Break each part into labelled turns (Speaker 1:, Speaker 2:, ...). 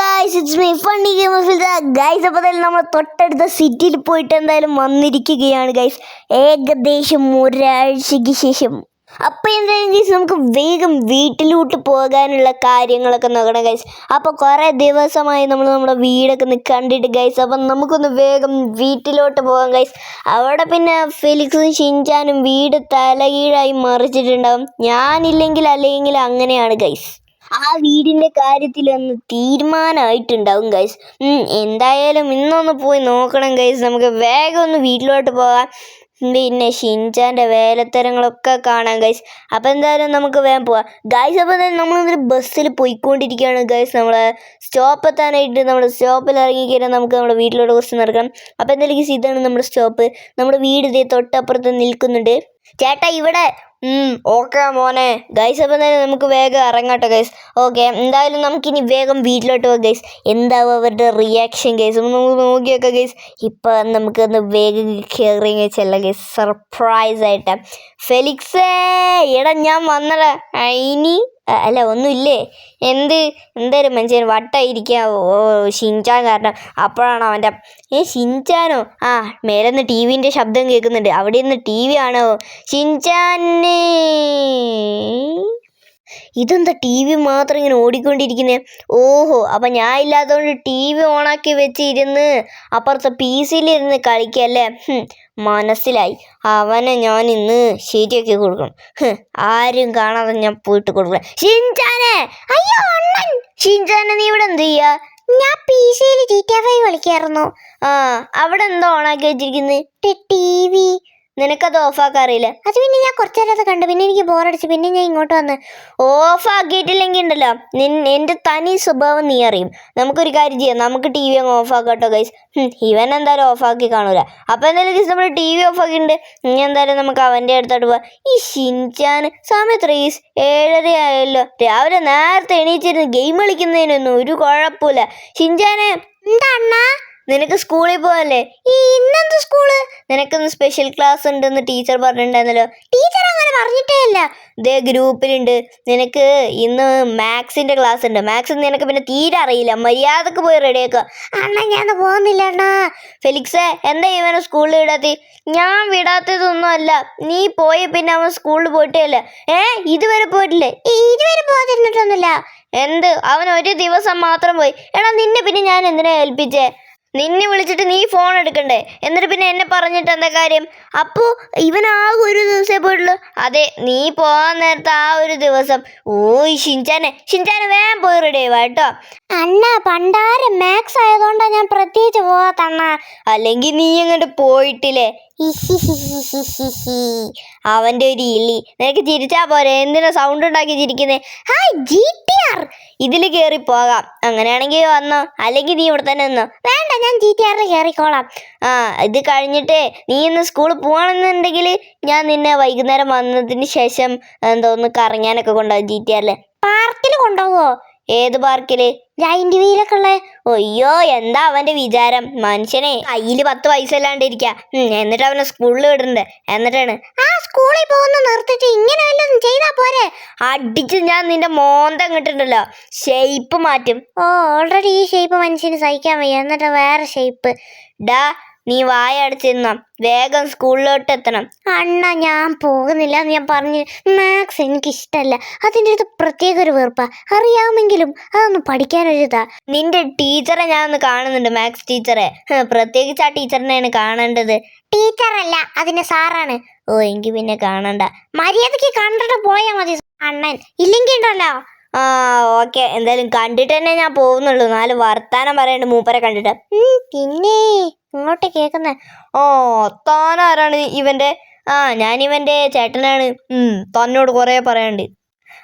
Speaker 1: Guys it's me funny game of guys അപ്പോൾ തന്നെ നമ്മൾ തൊട്ടടുത്ത സിറ്റിയിൽ പോയിട്ട് എന്തായാലും വന്നിരിക്കുകയാണ് ഗൈസ് ഏകദേശം ഒരാഴ്ചയ്ക്ക് ശേഷം. അപ്പോൾ എന്തായാലും ഗൈസ് നമുക്ക് വേഗം വീട്ടിലോട്ട് പോകാനുള്ള കാര്യങ്ങളൊക്കെ നോക്കണം ഗൈസ് അപ്പോൾ കുറേ ദിവസമായി നമ്മൾ നമ്മുടെ വീടൊക്കെ ഒന്ന് കണ്ടിട്ട് ഗൈസ് അപ്പം നമുക്കൊന്ന് വേഗം വീട്ടിലോട്ട് പോകാം ഗൈസ് അവിടെ പിന്നെ ഫെലിക്സും ഷിൻചാനും വീട് തലകീഴായി മറിച്ചിട്ടുണ്ടാവും. ഞാനില്ലെങ്കിൽ അല്ലെങ്കിൽ അങ്ങനെയാണ് ഗൈസ് ആ വീടിന്റെ കാര്യത്തിലൊന്ന് തീരുമാനമായിട്ടുണ്ടാവും ഗൈസ് എന്തായാലും ഇന്നൊന്ന് പോയി നോക്കണം ഗൈസ് നമുക്ക് വേഗം ഒന്ന് വീട്ടിലോട്ട് പോകാം. പിന്നെ ഷിൻചാന്റെ വേലത്തരങ്ങളൊക്കെ കാണാം ഗൈസ് അപ്പോൾ എന്തായാലും നമുക്ക് വേഗം പോവാം. ഗൈസ് അപ്പോൾ തന്നെ നമ്മളൊരു ബസ്സിൽ പോയിക്കൊണ്ടിരിക്കുകയാണ് ഗൈസ് നമ്മൾ സ്റ്റോപ്പ് എത്താനായിട്ട് നമ്മുടെ സ്റ്റോപ്പിൽ ഇറങ്ങി കഴിഞ്ഞാൽ നമുക്ക് നമ്മുടെ വീട്ടിലോട്ട് കുറച്ച് നടക്കണം അപ്പോൾ എന്തായാലും ഇതാണ് നമ്മുടെ സ്റ്റോപ്പ് നമ്മുടെ വീട് ഇതേ തൊട്ടപ്പുറത്ത് നിൽക്കുന്നുണ്ട്. ചേട്ടാ ഇവിടെ ഓക്കെ മോനെ. ഗൈസ് അപ്പം തന്നെ നമുക്ക് വേഗം ഇറങ്ങട്ടെ ഗൈസ് ഓക്കെ എന്തായാലും നമുക്കിനി വേഗം വീട്ടിലോട്ട് പോകാം ഗൈസ് എന്താവും അവരുടെ റിയാക്ഷൻ ഗൈസ് നമുക്ക് നോക്കിയൊക്കെ ഗൈസ് ഇപ്പം നമുക്കൊന്ന് വേഗം കയറി ചെല്ല ഗൈസ് സർപ്രൈസ് ആയിട്ട്. ഫെലിക്സേ എടാ ഞാൻ വന്നടാ. ഇനി അല്ല ഒന്നുമില്ലേ? എന്ത് എന്തായാലും മനുഷ്യൻ വട്ടായിരിക്കാം ഓ ഷിൻചാൻ കാരണം. അപ്പോഴാണ് അവന്റെ ഏ ഷിൻചാനോ? ആ മേലെ നിന്ന് ടി വിന്റെ ശബ്ദം കേൾക്കുന്നുണ്ട്. അവിടെ നിന്ന് ടി വി ആണോ ഷിൻചാനെ! ഇതെന്താ ടി വി മാത്രം ഇങ്ങനെ ഓടിക്കൊണ്ടിരിക്കുന്നത് ഓഹോ അപ്പം ഞാൻ ഇല്ലാത്തതുകൊണ്ട് ടി വി ഓണാക്കി വെച്ചിരുന്ന്. അപ്പുറത്തെ പി സിയിലിരുന്ന് കളിക്കല്ലേ? മനസ്സിലായി. അവനെ ഞാൻ ഇന്ന് ശരിയാക്കി കൊടുക്കണം. ആരും കാണാതെ ഞാൻ പോയിട്ട് കൊടുക്കണം. ഷിൻചാനെ! അയ്യോ അണ്ണൻ! ഷിൻചാനെ നീ ഇവിടെ എന്ത് ചെയ്യാ? ഞാൻ പി സിയിൽ ജി ടി എഫ് ഐ കളിക്കായിരുന്നു. ആ അവിടെ എന്തോ ഓണാക്കി വെച്ചിരിക്കുന്നത് ടി വി. നിനക്കത് അറിയില്ല അത് പിന്നെ ഞാൻ കുറച്ചു നേരം അത് കണ്ടു. പിന്നെ എനിക്ക് ബോറടിച്ചു. പിന്നെ ഞാൻ ഇങ്ങോട്ട് വന്ന് ഓഫാക്കിയിട്ടില്ലെങ്കിൽ ഉണ്ടല്ലോ നിൻ എന്റെ തനി സ്വഭാവം നീ അറിയും. നമുക്കൊരു കാര്യം ചെയ്യാം. നമുക്ക് ടി വി അങ്ങ് ഓഫാക്കാം കേട്ടോ ഗൈസ് ഇവൻ എന്തായാലും ഓഫാക്കി കാണൂല. അപ്പോൾ എന്തായാലും ഗൈസ് നമ്മൾ ടി വി ഓഫാക്കിയിട്ടുണ്ട്. ഇനി എന്തായാലും നമുക്ക് അവന്റെ അടുത്തോട്ട് പോവാം. ഈ ഷിൻചാൻ സമയം എത്ര ഗൈസ് ഏഴര ആയല്ലോ രാവിലെ നേരത്തെ എണീച്ചിരുന്ന് ഗെയിം കളിക്കുന്നതിനൊന്നും ഒരു കുഴപ്പമില്ല. ഷിൻചാനെ എന്താ നിനക്ക് സ്കൂളിൽ പോവല്ലേ? ഈ ഇന്നെന്ത് സ്കൂൾ? നിനക്കൊന്ന് സ്പെഷ്യൽ ക്ലാസ് ഉണ്ടെന്ന് ടീച്ചർ പറഞ്ഞിട്ടുണ്ടായിരുന്നല്ലോ. ടീച്ചർ അങ്ങനെ പറഞ്ഞിട്ടേ ഇല്ല. ഇതേ ഗ്രൂപ്പിലുണ്ട്. നിനക്ക് ഇന്ന് മാത്സിന്റെ ക്ലാസ് ഉണ്ട്. മാത്സ് നിനക്ക് പിന്നെ തീരെ അറിയില്ല. മര്യാദയ്ക്ക് പോയി റെഡിയാക്കുക അണ്ണാ ഞാൻ പോകുന്നില്ല അണ്ണാ. ഫെലിക്സേ എന്താ ഇവനെ സ്കൂളിൽ വിടാത്തി? ഞാൻ വിടാത്തതൊന്നും അല്ല. നീ പോയി പിന്നെ അവൻ സ്കൂളിൽ പോയിട്ടേ ഇല്ല ഏ ഇതുവരെ പോയിട്ടില്ലേ? "ഈ, ഇതുവരെ പോകാതിരുന്നിട്ടൊന്നുമില്ല. എന്ത്? അവൻ ഒരു ദിവസം മാത്രം പോയി. എടാ നിന്നെ പിന്നെ ഞാൻ എന്തിനാ ഏൽപ്പിച്ചേ? നിന്നെ വിളിച്ചിട്ട് നീ ഫോൺ എടുക്കണ്ടേ? എന്നിട്ട് പിന്നെ എന്നെ പറഞ്ഞിട്ട് എന്താ കാര്യം? അപ്പോൾ ഇവൻ ആ ഒരു ദിവസമേ പോയിട്ടുള്ളൂ. അതെ നീ പോകാൻ നേരത്തെ ആ ഒരു ദിവസം. ഓ ഈ ഷിൻചാനെ. ഷിൻചാനെ വേഗം പോയി റെഡി കേട്ടോ. അണ്ണ പണ്ടാരം മാത്സ് ആയതുകൊണ്ടാണ് ഞാൻ പ്രത്യേകിച്ച് പോകാത്തണ്ണ അല്ലെങ്കിൽ നീ അങ്ങോട്ട് പോയിട്ടില്ലേ? അവന്റെ ഒരു ഇളി. നിനക്ക് ചിരിച്ചാ പോരെ? എന്തിനാ സൗണ്ട് ഉണ്ടാക്കി ചിരിക്കുന്നേ? ഹായ് ജി ടി ആർ ഇതിൽ കയറി പോകാം. അങ്ങനെയാണെങ്കിൽ വന്നോ. അല്ലെങ്കിൽ നീ ഇവിടെ തന്നെ നിന്നോ. വേണ്ട ഞാൻ ജി ടി ആറിൽ കയറിക്കോളാം ആ ഇത് കഴിഞ്ഞിട്ട് നീ ഇന്ന് സ്കൂളിൽ പോകണമെന്നുണ്ടെങ്കിൽ ഞാൻ നിന്നെ വൈകുന്നേരം വന്നതിന് ശേഷം എന്തോന്ന് കറങ്ങാനൊക്കെ കൊണ്ടുപോകും ജി ടി ആറിൽ പാർക്കിൽ കൊണ്ടുപോവോ? ഏത് പാർക്കിൽ? ജൈന്റ് വീലൊക്കെ ഉള്ള. അയ്യോ എന്താ അവന്റെ വിചാരം? മനുഷ്യനെ കയ്യിൽ പത്ത് പൈസ ഇല്ലാണ്ടിരിക്ക എന്നിട്ട് അവനെ സ്കൂളിൽ വിടണ്ടേ. എന്നിട്ടാണ് ആ സ്കൂളിൽ പോകുന്ന നിർത്തിട്ട് ഇങ്ങനെ വല്ലതും ചെയ്താ പോരെ. അടിച്ച് ഞാൻ നിന്റെ മോന്തം കിട്ടുന്നുണ്ടല്ലോ ഷേപ്പ് മാറ്റും. ഓ ഓൾറെഡി ഈ ഷേപ്പ് മനുഷ്യന് സഹിക്കാൻ വയ്യ. എന്നിട്ട് വേറെ ഷേപ്പ് ഡാ നീ വായ അടച്ചിരുന്ന? വേഗം സ്കൂളിലോട്ട് എത്തണം അണ്ണ ഞാൻ പോകുന്നില്ല എന്ന് ഞാൻ പറഞ്ഞു മാത്സ് എനിക്ക് ഇഷ്ടമല്ല അതിന്റെ അടുത്ത് പ്രത്യേക ഒരു വെറുപ്പാ. അറിയാമെങ്കിലും അതൊന്ന് പഠിക്കാനൊരിതാ. നിന്റെ ടീച്ചറെ ഞാൻ ഒന്ന് കാണുന്നുണ്ട് മാത്സ് ടീച്ചറെ. പ്രത്യേകിച്ച് ആ ടീച്ചറിനെയാണ് കാണേണ്ടത്. ടീച്ചറല്ല അതിന്റെ സാറാണ്. ഓ എങ്കിൽ പിന്നെ കാണണ്ട. മര്യാദയ്ക്ക് കണ്ടിട്ട് പോയാൽ മതി അണ്ണൻ ഇല്ലെങ്കിൽ ഉണ്ടല്ലോ. ആ ഓക്കെ. എന്തായാലും കണ്ടിട്ട് തന്നെ ഞാൻ പോകുന്നുള്ളൂ. നാല് വർത്താനം പറയണ്ട് മൂപ്പരെ കണ്ടിട്ട്. പിന്നെ? ഇങ്ങോട്ട് കേൾക്കുന്നേ ഓ താനാരാണ് ഇവന്റെ ആ ഞാൻ ഇവന്റെ ചേട്ടനാണ് തന്നോട് കുറേ പറയാണ്ട്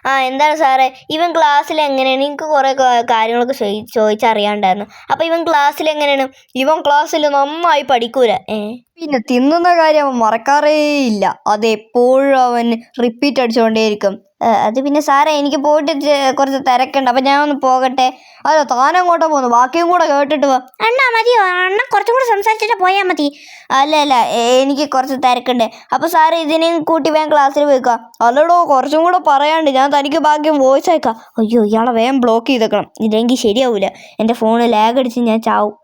Speaker 1: ആ എന്താണ് സാറേ ഇവൻ ക്ലാസ്സിൽ എങ്ങനെയാണ്? എനിക്ക് കുറേ കാര്യങ്ങളൊക്കെ ചോദി ചോദിച്ചറിയാണ്ടായിരുന്നു അപ്പോൾ ഇവൻ ക്ലാസ്സിൽ എങ്ങനെയാണ്? ഇവൻ ക്ലാസ്സിൽ നന്നായി പഠിക്കൂല. ഏ?
Speaker 2: പിന്നെ തിന്നുന്ന കാര്യം അവൻ മറക്കാറേ ഇല്ല അതെപ്പോഴും അവൻ റിപ്പീറ്റ് അടിച്ചുകൊണ്ടേയിരിക്കും.
Speaker 1: അത് പിന്നെ സാറേ എനിക്ക് പോയിട്ട് കുറച്ച് തിരക്കുണ്ട്. അപ്പം ഞാൻ ഒന്ന് പോകട്ടെ. അല്ല താനങ്ങോട്ടാ പോകുന്നു ബാക്കിയും കൂടെ കേട്ടിട്ട് പോ
Speaker 2: അണ്ണാ മതിയോ അണ്ണ കുറച്ചും കൂടെ സംസാരിച്ചിട്ട് പോയാൽ മതി.
Speaker 1: അല്ല അല്ല. എനിക്ക് കുറച്ച് തിരക്കുണ്ട്. അപ്പോൾ സാറ് ഇതിനെയും കൂട്ടി വേഗം ക്ലാസ്സിൽ പോയിക്കാം. അല്ലടോ കുറച്ചും കൂടെ പറയാണ്ട് ഞാൻ തനിക്ക് ബാക്കിയും വോയിസ് അയക്കാം. അയ്യോ ഇയാളെ വേഗം ബ്ലോക്ക് ചെയ്തേക്കണം. ഇല്ലെങ്കിൽ ശരിയാവില്ല എന്റെ ഫോൺ ലാഗ് അടിച്ച് ഞാൻ ചാവും.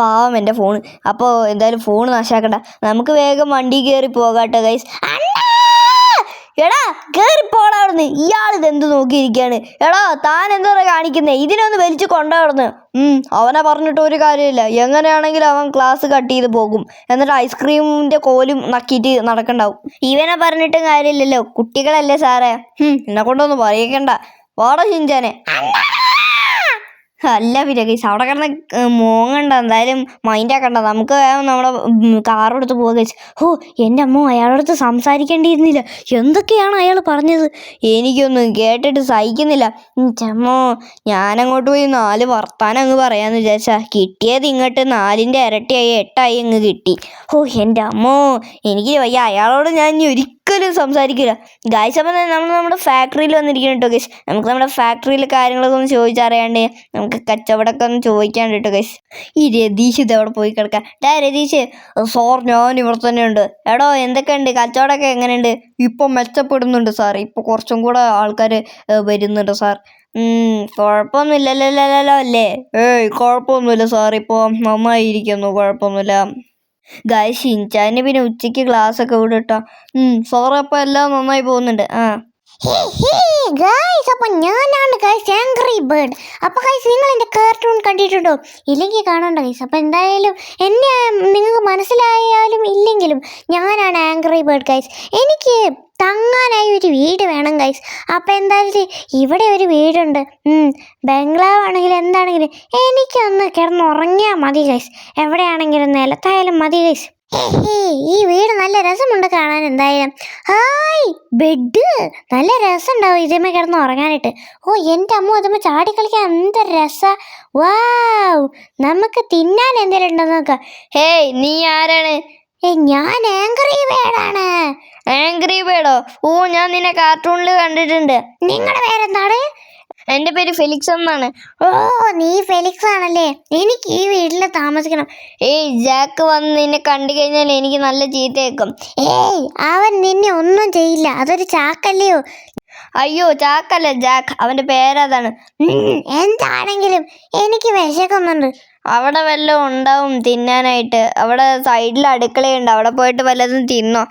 Speaker 1: പാവം എന്റെ ഫോൺ അപ്പോൾ എന്തായാലും ഫോൺ നാശാക്കണ്ട. നമുക്ക് വേഗം വണ്ടി കയറി പോകാട്ടോ ഗൈസ് എടാ കേറി പോടാവിടുന്ന് ഇയാൾ ഇതെന്ത് നോക്കിയിരിക്കുകയാണ് എടാ താൻ എന്താ കാണിക്കുന്നേ? ഇതിനൊന്ന് വലിച്ചു കൊണ്ടുവന്ന് ഉം അവനെ പറഞ്ഞിട്ട് ഒരു കാര്യമില്ല. എങ്ങനെയാണെങ്കിലും അവൻ ക്ലാസ് കട്ട് ചെയ്ത് പോകും. എന്നിട്ട് ഐസ്ക്രീമിന്റെ കോലും നക്കിയിട്ട് നടക്കണ്ടാവും. ഇവനെ പറഞ്ഞിട്ടും കാര്യമില്ലല്ലോ. കുട്ടികളല്ലേ സാറേ. ഉം, എന്നെ കൊണ്ടൊന്നും പറയിക്കണ്ട. വാടോ ഷിഞ്ചാനെ. അല്ല പിന്നെ ഗൈസ് അവിടെ കിടന്ന് മോങ്ങണ്ട. എന്തായാലും മൈൻഡ് ആക്കണ്ട. നമുക്ക് വേഗം നമ്മുടെ കാർ എടുത്ത് പോവുക ഗൈസ് ഓ എന്റെ അമ്മ അയാളടുത്ത് സംസാരിക്കേണ്ടിയിരുന്നില്ല. എന്തൊക്കെയാണ് അയാൾ പറഞ്ഞത്? എനിക്കൊന്നും കേട്ടിട്ട് സഹിക്കുന്നില്ല. ചമ്മോ ഞാനങ്ങോട്ട് പോയി നാല് വർത്താനം അങ്ങ് പറയാമെന്ന് വിചാരിച്ചാ കിട്ടിയത് ഇങ്ങോട്ട് നാലിന്റെ ഇരട്ടിയായി എട്ടായി അങ്ങ് കിട്ടി. ഓ എന്റെ അമ്മോ എനിക്ക് വയ്യ. അയാളോട് ഞാൻ ഇനി ഒരിക്കലും സംസാരിക്കില്ല ഗായ്സ് അപ്പം നമ്മൾ നമ്മുടെ ഫാക്ടറിയിൽ വന്നിരിക്കണം കേട്ടോ ഗൈസ് നമുക്ക് നമ്മുടെ ഫാക്ടറിയിലെ കാര്യങ്ങളൊക്കെ ഒന്ന് ചോദിച്ചറിയാണ്ട് നമുക്ക് കച്ചവടമൊക്കെ ഒന്ന് ചോദിക്കാണ്ട് കേട്ടോ ഗൈസ് ഈ രതീഷ് ഇത് അവിടെ പോയി കിടക്കാം? ഡാ രതീഷ് സോർ ഞാൻ ഇവിടെ തന്നെ ഉണ്ട് എടോ എന്തൊക്കെയുണ്ട്? കച്ചവടമൊക്കെ എങ്ങനെയുണ്ട്? ഇപ്പം മെച്ചപ്പെടുന്നുണ്ട് സാർ ഇപ്പോൾ കുറച്ചും കൂടെ ആൾക്കാർ വരുന്നുണ്ട് സാർ ഉം, കുഴപ്പമൊന്നുമില്ലല്ലോ അല്ലേ? ഏയ് കുഴപ്പമൊന്നുമില്ല സാർ ഇപ്പോൾ നന്നായിരിക്കുന്നു കുഴപ്പമൊന്നുമില്ല. ഗായ് ഷിൻചാന് പിന്നെ ഉച്ചയ്ക്ക് ക്ലാസ് ഒക്കെ വിടട്ടോ. സാറേ അപ്പം എല്ലാം നന്നായി പോകുന്നുണ്ട്. ആ.
Speaker 2: ഗൈസ് ഞാനാണ് ആംഗ്രി ബേർഡ് അപ്പൊ ഗൈസ് നിങ്ങൾ എന്റെ കാർട്ടൂൺ കണ്ടിട്ടുണ്ടോ? ഇല്ലെങ്കിൽ കാണണ്ട ഗൈസ് അപ്പൊ എന്തായാലും എന്നെ നിങ്ങൾക്ക് മനസ്സിലായാലും ഇല്ലെങ്കിലും ഞാനാണ് ആംഗ്രി ബേർഡ് ഗൈസ് എനിക്ക് തങ്ങാനായി ഒരു വീട് വേണം ഗൈസ് അപ്പോൾ എന്തായാലും ഇവിടെ ഒരു വീടുണ്ട്. ബംഗ്ലാവ് ആണെങ്കിലും എന്താണെങ്കിലും എനിക്കൊന്ന് കിടന്നുറങ്ങിയാൽ മതി ഗൈസ് എവിടെയാണെങ്കിലും നിലത്തായാലും മതി ഗൈസ് ഈ വീട് നല്ല രസമുണ്ട് കാണാൻ എന്തായാലും. High bed. നല്ല രസമുണ്ടാവും ഇതേമേ കിടന്ന് ഉറങ്ങാനായിട്ട്. ഓ എന്റെ അമ്മ ഇതുമ്മ ചാടി കളിക്കാൻ എന്ത് രസ. വാവ് നമുക്ക് തിന്നാൻ എന്തെങ്കിലും ഉണ്ടോ നോക്കാം.
Speaker 1: ഹേയ് നീ ആരാണ്?
Speaker 2: ഏ ഞാൻ ആംഗ്രി ബേഡാണ്
Speaker 1: ആംഗ്രി ബേഡോ ഓ? ഞാൻ നിന്നെ കാർട്ടൂണിൽ കണ്ടിട്ടുണ്ട്.
Speaker 2: നിങ്ങളുടെ പേരെന്താണ്?
Speaker 1: എന്റെ പേര് ഫെലിക്സ് എന്നാണ്.
Speaker 2: ഓ നീ ഫെലിക്സ് ആണല്ലേ? എനിക്ക് ഈ വീട്ടിൽ താമസിക്കണം.
Speaker 1: ഏയ് ജാക്ക് വന്ന് നിന്നെ കണ്ടു കഴിഞ്ഞാൽ എനിക്ക് നല്ല ചീത്തയേക്കും.
Speaker 2: ഏയ് അവൻ നിന്നെ ഒന്നും ചെയ്യില്ല. അതൊരു ചാക്കല്ലയോ?
Speaker 1: അയ്യോ ചാക്കല്ല ജാക്ക്. അവന്റെ പേരതാണ്
Speaker 2: എന്താണെങ്കിലും എനിക്ക് വിശക്കുന്നുണ്ട്.
Speaker 1: അവിടെ വല്ലതും ഉണ്ടാവും തിന്നാനായിട്ട്. അവിടെ സൈഡിൽ അടുക്കളയുണ്ട്. അവിടെ പോയിട്ട് വല്ലതും തിന്നോ.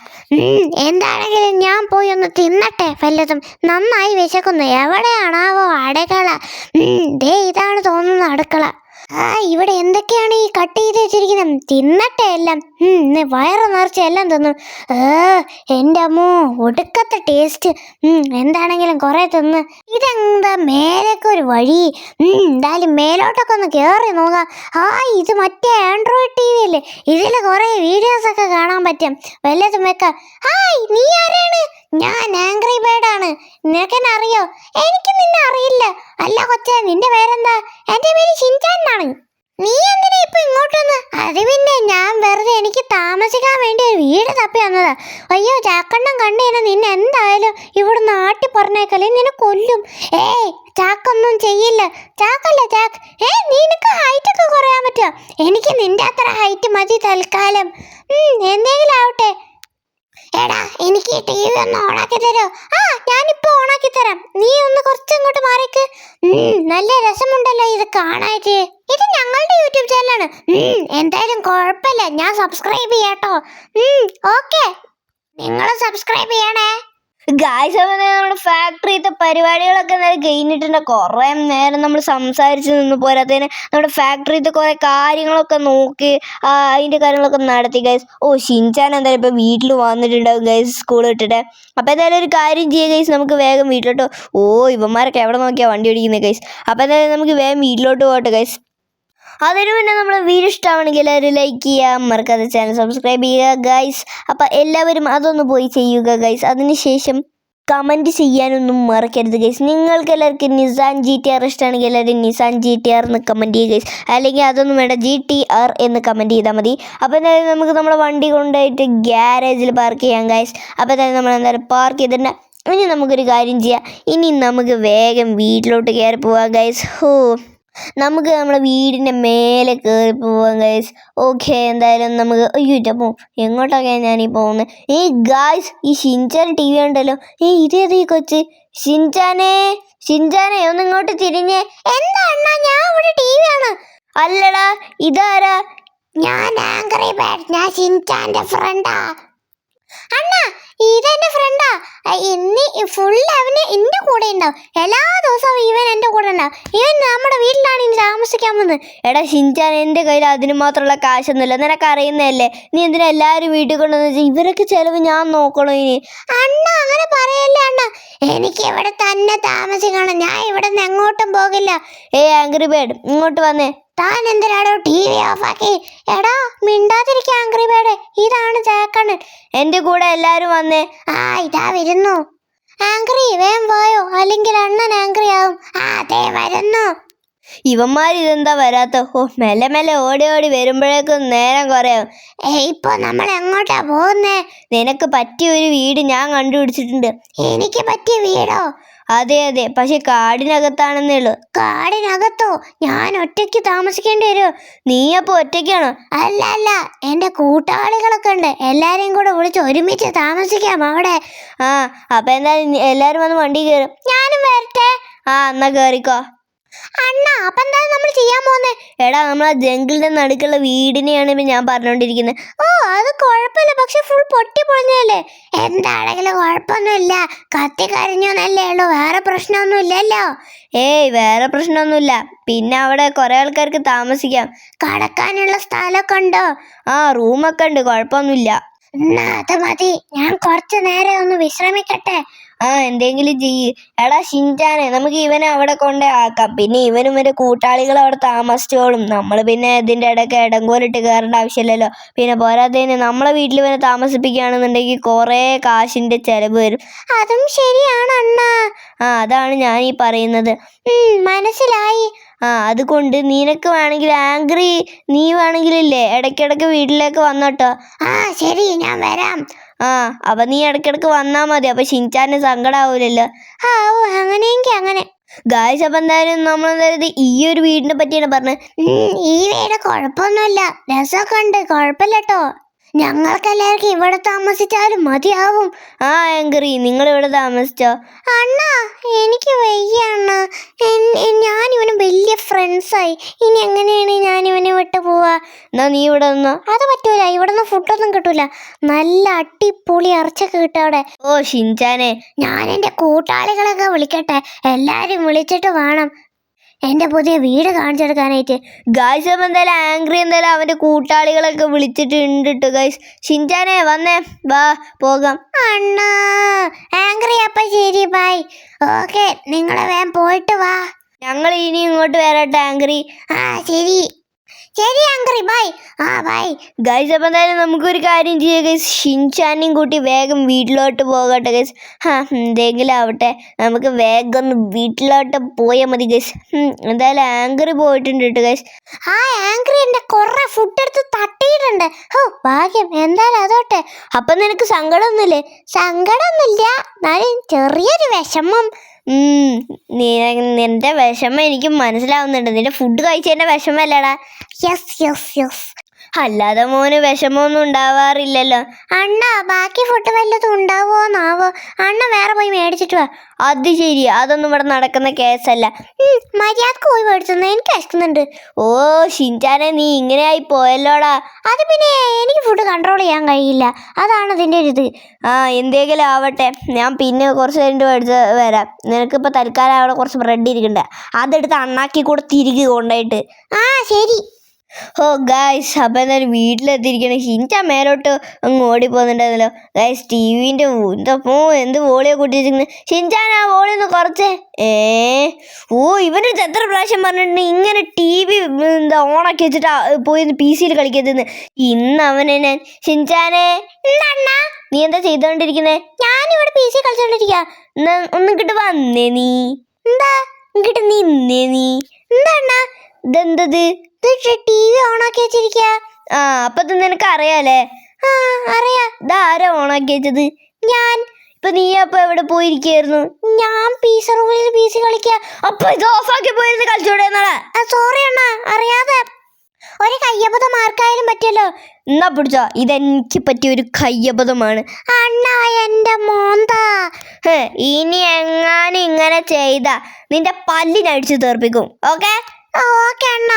Speaker 2: എന്താണെങ്കിലും ഞാൻ പോയി ഒന്ന് തിന്നട്ടെ. വല്ലതും നന്നായി വിശക്കുന്നു. എവിടെയാണാവോ അടുക്കള. ദേ ഇതാണ് തോന്നുന്നത് അടുക്കള. ആ ഇവിടെ എന്തൊക്കെയാണ് ഈ കട്ട് ചെയ്ത് വെച്ചിരിക്കുന്നത്? തിന്നട്ടെ എല്ലാം. വയറ് നിറച്ച് എല്ലാം തിന്നു. ഏ എന്റെ അമ്മോ ഒടുക്കത്തെ ടേസ്റ്റ് എന്താണെങ്കിലും കുറേ തിന്ന്. ഇതെന്താ മേലേക്ക് ഒരു വഴി? എന്തായാലും മേലോട്ടൊക്കെ ഒന്ന് കയറി നോക്കാം. ആ ഇത് മറ്റേ ആൻഡ്രോയിഡ് ടി വി അല്ലേ ഇതിൽ കുറേ വീഡിയോസ് ഒക്കെ കാണാൻ പറ്റും. വല്ലതും വെക്കാം. ഹായ് നീ ആരാണ് ഞാൻ ആംഗ്രി ബേർഡ് ആണ് നിനക്കെന്നെ അറിയോ എനിക്ക് നിന്നെ അറിയില്ല അല്ല കൊച്ചേ നിന്റെ പേരെന്താ എന്റെ പേര് ഷിൻചാൻ എന്നാണ് നീ എന്തിനാ ഇപ്പൊ ഇങ്ങോട്ട് വന്ന് അത് പിന്നെ ഞാൻ വെറുതെ എനിക്ക് താമസിക്കാൻ വേണ്ടി ഒരു വീട് തപ്പി വന്നതാ അയ്യോ ചാക്കണ്ണം കണ്ടു കഴിഞ്ഞാൽ നിന്നെ എന്തായാലും ഇവിടെ നാട്ടി പറഞ്ഞേക്കല്ലേ നിന്നെ കൊല്ലും ഏയ് ചാക്കൊന്നും ചെയ്യില്ല ചാക്കല്ല ചാക്ക് ഏ നിനക്ക് ഹൈറ്റ് ഒക്കെ കുറയാൻ പറ്റുമോ എനിക്ക് നിന്റെ അത്ര ഹൈറ്റ് മതി തൽക്കാലം ഉം, എന്തെങ്കിലും ആവട്ടെ എടാ എനിക്ക് ടി വി ഒന്ന് ഓണാക്കി തരോ? ആ ഞാനിപ്പോ ഓണാക്കി തരാം. നീ ഒന്ന് കുറച്ചങ്ങോട്ട് മാറിക്ക്. നല്ല രസമുണ്ടല്ലോ ഇത് കാണാറ്റ് ഇത് ഞങ്ങളുടെ യൂട്യൂബ് ചാനലാണ്. എന്തായാലും കുഴപ്പമില്ല. ഞാൻ സബ്സ്ക്രൈബ് ചെയ്യാട്ടോ. ഓക്കെ നിങ്ങൾ സബ്സ്ക്രൈബ് ചെയ്യണേ.
Speaker 1: ഗായ്സ് അപ്പം നമ്മുടെ ഫാക്ടറിയിലത്തെ പരിപാടികളൊക്കെ നേരെ കഴിഞ്ഞിട്ടുണ്ട്. കുറേ നേരം നമ്മൾ സംസാരിച്ച് നിന്ന് പോരാത്തതിന് നമ്മുടെ ഫാക്ടറിയിലത്തെ കുറേ കാര്യങ്ങളൊക്കെ നോക്കി അതിന്റെ കാര്യങ്ങളൊക്കെ നടത്തി. ഗൈസ് ഓ ഷിൻചാൻ എന്തായാലും ഇപ്പോൾ വീട്ടിൽ വന്നിട്ടുണ്ടാവും. ഗൈസ് സ്കൂൾ വിട്ടിട്ട്. അപ്പോൾ എന്തായാലും ഒരു കാര്യം ചെയ്യുക ഗൈസ് നമുക്ക് വേഗം വീട്ടിലോട്ട് ഓ ഇവന്മാരൊക്കെ എവിടെ നോക്കിയാൽ വണ്ടി ഓടിക്കുന്നത് ഗൈസ് അപ്പോൾ എന്തായാലും നമുക്ക് വേഗം വീട്ടിലോട്ട് പോകട്ടെ ഗൈസ് അതിനു മുന്നേ നമ്മുടെ വീഡിയോ ഇഷ്ടമാണെങ്കിൽ ഒരു ലൈക്ക് ചെയ്യാം മറക്കാതെ ചാനൽ സബ്സ്ക്രൈബ് ചെയ്യുക ഗൈസ് അപ്പം എല്ലാവരും അതൊന്ന് പോയി ചെയ്യുക ഗൈസ് അതിനുശേഷം കമന്റ് ചെയ്യാനൊന്നും മറക്കരുത് ഗൈസ് നിങ്ങൾക്ക് എല്ലാവർക്കും നിസാൻ ജി ടി ആർ ഇഷ്ടമാണെങ്കിൽ എല്ലാവരും നിസാൻ ജി ടി ആർ എന്ന് കമന്റ് ചെയ്യുക ഗൈസ് അല്ലെങ്കിൽ അതൊന്നും വേണ്ട ജി ടി ആർ എന്ന് കമന്റ് ചെയ്താൽ മതി. അപ്പോൾ എന്തായാലും നമുക്ക് നമ്മുടെ വണ്ടി കൊണ്ടുപോയിട്ട് ഗ്യാരേജിൽ പാർക്ക് ചെയ്യാം ഗൈസ് അപ്പോൾ എന്തായാലും നമ്മൾ എന്തായാലും പാർക്ക് ചെയ്തിട്ടുണ്ട്. ഇനി നമുക്കൊരു കാര്യം ചെയ്യാം. ഇനി നമുക്ക് വേഗം വീട്ടിലോട്ട് കയറി പോവാം ഗൈസ് ഹോ. നമുക്ക് നമ്മുടെ വീടിന്റെ മേലെ കയറി പോവാം ഗൈസ് ഓക്കെ എന്തായാലും നമുക്ക് അയ്യോ ഇറ്റപ്പോ എങ്ങോട്ടൊക്കെയാണ് ഞാനീ പോകുന്നത് ഈ ഗായ്സ് ഈ ഷിൻചാൻ ടി വി ഉണ്ടല്ലോ ഏ ഇതേത് ഈ കൊച്ച്. ഷിൻചാനെ ഷിൻചാനെ ഒന്ന് ഇങ്ങോട്ട് തിരിഞ്ഞേ.
Speaker 2: എന്താ അണ്ണാ ഞാൻ ഇവിടെ ടി വി ആണ്
Speaker 1: അല്ലടാ ഇതാരാ?
Speaker 2: ഞാൻ ആങ്കറി ബാഡ് ഞാൻ ഷിൻചാന്റെ ഫ്രണ്ടാ അണ്ണാ ഇതെന്റെ ഫ്രണ്ടാ ഇന്ന് ഫുൾ അവന് എന്റെ കൂടെ ഉണ്ടാവും എല്ലാ ദിവസവും ഇവൻ എന്റെ കൂടെ ഉണ്ടാവും ഇവൻ നമ്മുടെ വീട്ടിലാണ് ഇനി താമസിക്കാൻ വന്നത്
Speaker 1: എടാ ഷിൻചാൻ എന്റെ കയ്യിൽ അതിന് മാത്രമുള്ള കാശൊന്നുമില്ല. നിനക്ക് അറിയുന്നതല്ലേ? നീ എന്തിനാ എല്ലാവരും വീട്ടിൽ കൊണ്ടുവന്ന് വെച്ചാൽ ഇവരൊക്കെ ചിലവ് ഞാൻ നോക്കണോ ഇനി?
Speaker 2: അണ്ണ അങ്ങനെ പറയല്ലേ അണ്ണ. എനിക്ക് ഇവിടെ തന്നെ താമസിക്കണം. ഞാൻ ഇവിടെ നിന്ന് എങ്ങോട്ടും പോകില്ല.
Speaker 1: ഏ ആംഗ്രി ബേഡ് ഇങ്ങോട്ട് വന്നേ.
Speaker 2: താൻ എന്തിനാടോ ടി വി ഓഫാക്കി എടാ മിണ്ടാതിരിക്ക ആംഗ്രി ബേഡ് ഇതാണ് ജാക്കണ്ണൻ
Speaker 1: എന്റെ കൂടെ എല്ലാവരും വന്നേ.
Speaker 2: ആ ഇതാ വരുന്നു. ആംഗ്രി വേം പോയോ? അല്ലെങ്കിൽ അണ്ണൻ ആംഗ്രി ആവും. ആ അതെ വരുന്നു.
Speaker 1: ഇവന്മാർ ഇതെന്താ വരാത്ത ഓ മെല്ലെ മെല്ലെ ഓടി ഓടി വരുമ്പോഴേക്കും നേരം കുറയാവും.
Speaker 2: ഏ ഇപ്പൊ നമ്മൾ എങ്ങോട്ടാ പോകുന്നേ?
Speaker 1: നിനക്ക് പറ്റിയ ഒരു വീട് ഞാൻ കണ്ടുപിടിച്ചിട്ടുണ്ട്.
Speaker 2: എനിക്ക് പറ്റിയ വീടോ?
Speaker 1: അതെ അതെ. പക്ഷെ കാടിനകത്താണെന്നേ ഉള്ളൂ.
Speaker 2: കാടിനകത്തോ? ഞാൻ ഒറ്റയ്ക്ക് താമസിക്കേണ്ടി വരുമോ
Speaker 1: നീ അപ്പോൾ ഒറ്റയ്ക്കാണോ?
Speaker 2: അല്ല അല്ല. എന്റെ കൂട്ടാളികളൊക്കെ ഉണ്ട്. എല്ലാരെയും കൂടെ വിളിച്ച് ഒരുമിച്ച് താമസിക്കാം അവിടെ.
Speaker 1: ആ അപ്പം എന്തായാലും എല്ലാരും വന്ന് വണ്ടി കയറും.
Speaker 2: ഞാനും വരട്ടെ.
Speaker 1: ആ എന്നാ കയറിക്കോ.
Speaker 2: അണ്ണ അപ്പൊ എന്താ നമ്മൾ ചെയ്യാൻ പോകുന്നത്
Speaker 1: എടാ നമ്മൾ ആ ജംഗിളിന്റെ നടുക്കുള്ള വീടിനെയാണ് ഇപ്പം ഞാൻ പറഞ്ഞുകൊണ്ടിരിക്കുന്നത്
Speaker 2: ഓ അത് കുഴപ്പമില്ല പക്ഷെ ഫുൾ പൊട്ടി പൊളിഞ്ഞല്ലേ എന്താണെങ്കിലും കുഴപ്പമൊന്നുമില്ല കത്തി കരഞ്ഞോന്നല്ലേ ഉള്ളൂ വേറെ പ്രശ്നമൊന്നും ഇല്ലല്ലോ
Speaker 1: ഏയ് വേറെ പ്രശ്നമൊന്നുമില്ല. പിന്നെ അവിടെ കുറേ ആൾക്കാർക്ക് താമസിക്കാം.
Speaker 2: കടക്കാനുള്ള സ്ഥലമൊക്കെ ഉണ്ടോ?
Speaker 1: ആ റൂമൊക്കെ ഉണ്ട് കുഴപ്പമൊന്നുമില്ല
Speaker 2: അത് മതി. ഞാൻ കുറച്ച് നേരം ഒന്ന് വിശ്രമിക്കട്ടെ.
Speaker 1: ആ എന്തെങ്കിലും ചെയ്യ്. എടാ ഷിൻചാനെ നമുക്ക് ഇവനെ അവിടെ കൊണ്ടേ ആക്കാം. പിന്നെ ഇവനും ഇവന്റെ കൂട്ടാളികൾ അവിടെ താമസിച്ചോളും. നമ്മൾ പിന്നെ ഇതിന്റെ ഇടയ്ക്ക് ഇടങ്കോലിട്ട് കയറേണ്ട ആവശ്യമില്ലല്ലോ. പിന്നെ പോരാത്തതിന് നമ്മളെ വീട്ടിൽ ഇവനെ താമസിപ്പിക്കുകയാണെന്നുണ്ടെങ്കിൽ കുറേ കാശിന്റെ ചിലവ് വരും.
Speaker 2: അതും ശരിയാണ് അണ്ണ
Speaker 1: ആ അതാണ് ഞാൻ ഈ പറയുന്നത്.
Speaker 2: മനസ്സിലായി.
Speaker 1: ആ അതുകൊണ്ട് നിനക്ക് വേണമെങ്കിൽ ആംഗ്രി നീ വേണമെങ്കിലില്ലേ ഇടയ്ക്കിടയ്ക്ക് വീട്ടിലേക്ക് വന്നോട്ടോ.
Speaker 2: ആ ശരി ഞാൻ വരാം.
Speaker 1: ആ അപ്പൊ നീ ഇടയ്ക്കിടയ്ക്ക് വന്നാൽ മതി. അപ്പൊ ഷിൻചാന് സങ്കടാവൂലല്ലോ.
Speaker 2: ആ ഓ അങ്ങനെയെങ്കിൽ അങ്ങനെ.
Speaker 1: ഗായ്സ് അപ്പം എന്തായാലും നമ്മൾ എന്തായാലും ഈ ഒരു വീടിനെ പറ്റിയാണ് പറഞ്ഞത്.
Speaker 2: ഈ വീട് കുഴപ്പമൊന്നുമില്ല. രസമൊക്കെ ഉണ്ട്. കുഴപ്പമില്ല കേട്ടോ ഞങ്ങൾക്ക് എല്ലാവർക്കും ഇവിടെ താമസിച്ചാലും മതിയാവും.
Speaker 1: ആ ആങ്കറി നിങ്ങൾ ഇവിടെ താമസിച്ചോ?
Speaker 2: അണ്ണാ എനിക്ക് വയ്യ അണ്ണ. ഫ്രണ്ട്സായി ഇനി എങ്ങനെയാണ് ഞാൻ ഇവനെ വിട്ടു പോവാ?
Speaker 1: എന്നാ നീ ഇവിടെ നിന്നോ.
Speaker 2: അത് പറ്റൂല. ഇവിടെ നിന്ന് ഫുഡൊന്നും കിട്ടൂല. നല്ല അടിപൊളി ഇറച്ചൊക്കെ കിട്ടും അവിടെ.
Speaker 1: ഓ ഷിൻചാനെ
Speaker 2: ഞാൻ എന്റെ കൂട്ടാളികളൊക്കെ വിളിക്കട്ടെ. എല്ലാരും വിളിച്ചിട്ട് വേണം. എന്റെ പുതിയ വീട് കാണിച്ചെടുക്കാനായിട്ട്.
Speaker 1: ഗായ്സ് അപ്പം എന്തായാലും ആംഗ്രി എന്തായാലും അവന്റെ കൂട്ടാളികളൊക്കെ വിളിച്ചിട്ടുണ്ട് കേട്ടോ ഗായ്സ് ഷിൻചാനെ വന്നേ. വാ പോകാം.
Speaker 2: അണ്ണാ ആംഗ്രി അപ്പൊ ശരി ബൈ ഓക്കെ നിങ്ങളെ വേഗം പോയിട്ട് വാ.
Speaker 1: ഞങ്ങൾ ഇനി ഇങ്ങോട്ട് വരട്ടെ ആങ്കറി.
Speaker 2: ആ ശരി. ശരി ആങ്കറി. ബൈ. ആ ബൈ.
Speaker 1: ഗൈസ് അപ്പം എന്തായാലും നമുക്കൊരു കാര്യം ചെയ്യാം ഗൈസ്. ഷിൻചാനെയും കൂട്ടി വേഗം വീട്ടിലോട്ട് പോകട്ടെ ഗൈസ്. ആ എന്തെങ്കിലും ആവട്ടെ. നമുക്ക് വേഗം ഒന്ന് വീട്ടിലോട്ട് പോയാൽ മതി ഗൈസ്. എന്തായാലും ആങ്കറി പോയിട്ടുണ്ട് കേട്ടോ ഗൈസ്.
Speaker 2: ആ ആങ്കറി എന്റെ കുറേ ഫുഡ് എടുത്ത് തട്ടിയിട്ടുണ്ട്. ഓ ഭാഗ്യം. എന്തായാലും അതോട്ടെ.
Speaker 1: അപ്പം നിനക്ക് സങ്കടമൊന്നുമില്ലേ?
Speaker 2: സങ്കടമൊന്നുമില്ല. എന്നാലും ചെറിയൊരു വിഷമം.
Speaker 1: നിന്റെ വിഷമം എനിക്ക് മനസ്സിലാവുന്നുണ്ട്. നിന്റെ ഫുഡ് കഴിച്ചതിന്റെ വിഷമല്ലടാ
Speaker 2: യെസ് യെസ് യെസ്
Speaker 1: അല്ലാതെ മോന് വിഷമമൊന്നും ഉണ്ടാവാറില്ലല്ലോ.
Speaker 2: അണ്ണ ബാക്കി ഫുഡ് വല്ലതും ഉണ്ടാവോന്നാവോ അണ്ണ വേറെ പോയി മേടിച്ചിട്ട് വാ.
Speaker 1: അത് ശരി അതൊന്നും ഇവിടെ നടക്കുന്ന കേസല്ല.
Speaker 2: മര്യാദയ്ക്ക് പോയി മേടിച്ചെന്ന് എനിക്ക് അഷ്ടുന്നുണ്ട്
Speaker 1: ഓ ഷിൻചാനെ നീ ഇങ്ങനെയായി പോയല്ലോടാ.
Speaker 2: അത് പിന്നെ എനിക്ക് ഫുഡ് കൺട്രോൾ ചെയ്യാൻ കഴിയില്ല. അതാണ് അതിന്റെ ഒരു ഇത്.
Speaker 1: ആ എന്തെങ്കിലും ആവട്ടെ. ഞാൻ പിന്നെ കുറച്ച് കഴിഞ്ഞിട്ട് മേടിച്ച് വരാം. നിനക്കിപ്പോൾ തൽക്കാലം അവിടെ കുറച്ച് ബ്രെഡ് ഇരിക്കണ്ട. അതെടുത്ത് അണ്ണാക്കി കൂടെ തിരികെ കൊണ്ടായിട്ട്
Speaker 2: ആ ശരി.
Speaker 1: ഓ ഗായ്സ് അപ്പം എന്തായാലും വീട്ടിലെത്തിയിരിക്കണം ഹിന്റെ മേലോട്ട് അങ്ങ് ഓടി പോകുന്നുണ്ടായിരുന്നല്ലോ ഗായ്സ് ടി വിന്റെ എന്തപ്പോ എന്ത് വോളിയോ കൂട്ടിയിരിക്കുന്നത്? ഷിൻചാൻ ആ വോളി ഒന്ന് കുറച്ചേ. ഏ? ഓ ഇവന്റെ എത്ര പ്രാവശ്യം പറഞ്ഞിട്ടുണ്ട്? ഇങ്ങനെ ടി വി എന്താ ഓണാക്കി വെച്ചിട്ട് പോയി പി സിയിൽ കളിക്കരുതെന്ന്. ഇന്ന് അവനെ ഞാൻ ഷിൻചാനെ
Speaker 2: എന്താ
Speaker 1: നീ എന്താ ചെയ്തോണ്ടിരിക്കുന്നേ?
Speaker 2: ഞാനിവിടെ പി സി കളിച്ചോണ്ടിരിക്കുക
Speaker 1: ഒന്നും കിട്ട് വന്നേ നീ.
Speaker 2: എന്താ
Speaker 1: ഇങ്ങോട്ട് നിന്നേ നീ.
Speaker 2: എന്താ
Speaker 1: ഇതെന്തത്?
Speaker 2: ടി
Speaker 1: നിനക്ക് അറിയാലേ
Speaker 2: ആ ഞാൻ.
Speaker 1: നീ എവിടെ
Speaker 2: ഞാൻ സോറി അണ്ണാ. അറിയാതെ. ഒരു
Speaker 1: ഇതെനിക്ക് പറ്റിയ ഒരു കയ്യബദ്ധമാണ്.
Speaker 2: അണ്ണ എന്റെ മോന്ത.
Speaker 1: ഇനി എങ്ങാനും ഇങ്ങനെ ചെയ്ത നിന്റെ പല്ലിനടിച്ചു തീർപ്പിക്കും ഓക്കെ?
Speaker 2: ഓക്കെ അണ്ണ.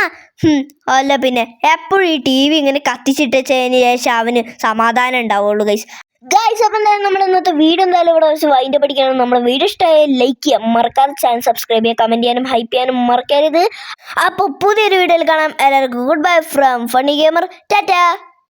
Speaker 1: അല്ല പിന്നെ എപ്പോഴും ഈ ടി വി ഇങ്ങനെ കത്തിച്ചിട്ടതിന് ശേഷം അവന് സമാധാനം ഉണ്ടാവുള്ളൂ ഗൈസ് ഗൈസ് അപ്പം എന്തായാലും നമ്മൾ ഇന്നത്തെ വീഡിയോ എന്തായാലും ഇവിടെ വെച്ച് വൈൻഡ് പഠിക്കണം നമ്മുടെ വീഡിയോ ഇഷ്ടമായ ലൈക്ക് ചെയ്യാം മറക്കാതെ ചാനൽ സബ്സ്ക്രൈബ് ചെയ്യാം കമന്റ് ചെയ്യാനും ഹൈപ്പ് ചെയ്യാനും മറക്കരുത്. അപ്പോൾ പുതിയൊരു വീഡിയോയിൽ കാണാം. എല്ലാവർക്കും good bye from funny gamer Tata